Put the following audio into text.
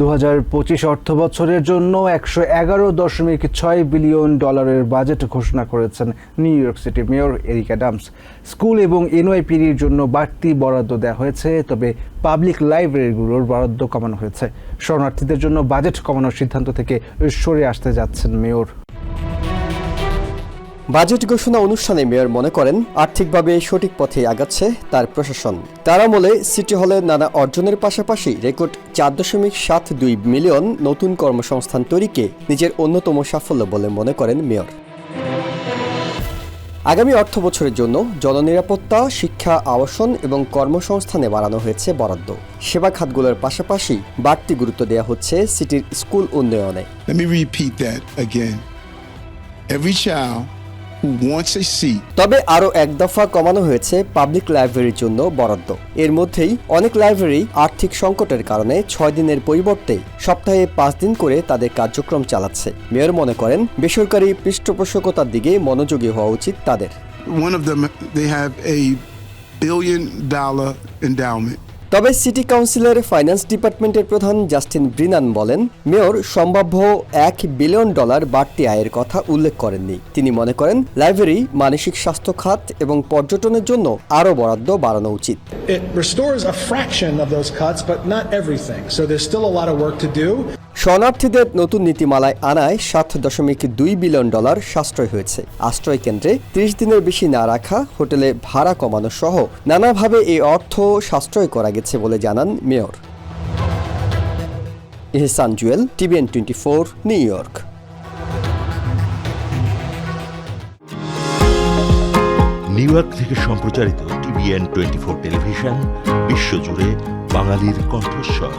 দু হাজার পঁচিশ অর্থ বছরের জন্য একশো এগারো দশমিক ছয় বিলিয়ন ডলারের বাজেট ঘোষণা করেছেন New York City mayor Eric Adams school এবং এনওয়াইপিডির জন্য বাড়তি বরাদ্দ দেওয়া হয়েছে, তবে পাবলিক লাইব্রেরিগুলোর বরাদ্দ কমানো হয়েছে। শরণার্থীদের জন্য বাজেট কমানোর সিদ্ধান্ত থেকে সরে আসতে যাচ্ছেন মেয়র। বাজেট ঘোষণা অনুষ্ঠানে মেয়র মনে করেন, আর্থিকভাবে সঠিক পথে আগাচ্ছে তার প্রশাসন। তার আমলে সিটি হলে নানা অর্জনের পাশাপাশি রেকর্ড চার দশমিক সাত দুই মিলিয়ন নতুন কর্মসংস্থান তৈরিকে নিজের অন্যতম সাফল্য বলে মনে করেন মেয়র। আগামী অর্থ বছরের জন্য জননিরাপত্তা, শিক্ষা, আবাসন এবং কর্মসংস্থানে বাড়ানো হয়েছে বরাদ্দ। সেবা খাতগুলোর পাশাপাশি বাড়তি গুরুত্ব দেওয়া হচ্ছে সিটির স্কুল উন্নয়নে। Let me repeat that again. Every child who wants a seat. তবে আরও এক দফা কমানো হয়েছে পাবলিক লাইব্রেরির জন্য বরাদ্দ। এর মধ্যেই অনেক লাইব্রেরি আর্থিক সংকটের কারণে ছয় দিনের পরিবর্তে সপ্তাহে পাঁচ দিন করে তাদের কার্যক্রম চালাচ্ছে। মেয়র মনে করেন বেসরকারি পৃষ্ঠপোষকতার দিকে মনোযোগী হওয়া উচিত তাদের। One of them they have a billion dollar endowment. তবে সিটি কাউন্সিলের ফাইন্যান্স ডিপার্টমেন্টের প্রধান জাস্টিন ব্রিনান বলেন মেয়র সম্ভাব্য এক বিলিয়ন ডলার বাড়তি আয়ের কথা উল্লেখ করেননি তিনি মনে করেন লাইব্রেরি মানসিক স্বাস্থ্য খাত এবং পর্যটনের জন্য আরও বরাদ্দ বাড়ানো উচিত It restores a fraction of those cuts, but not everything. So there's still a lot of work to do. শরণার্থীদের নতুন নীতিমালায় আনায় সাত দশমিক দুই বিলিয়ন ডলার সাশ্রয় হয়েছে। আশ্রয় কেন্দ্রে ত্রিশ দিনের বেশি না রাখা, হোটেলে ভাড়া কমানো সহ নানাভাবে এই অর্থ সাশ্রয় করা গেছে বলে জানান mayor. Ihsan Jewel, TVN twenty four, New York. New York থেকে সম্প্রচারিত টিভিএন টোয়েন্টি ফোর টেলিভিশন, বিশ্বজুড়ে বাঙালির কণ্ঠস্বর।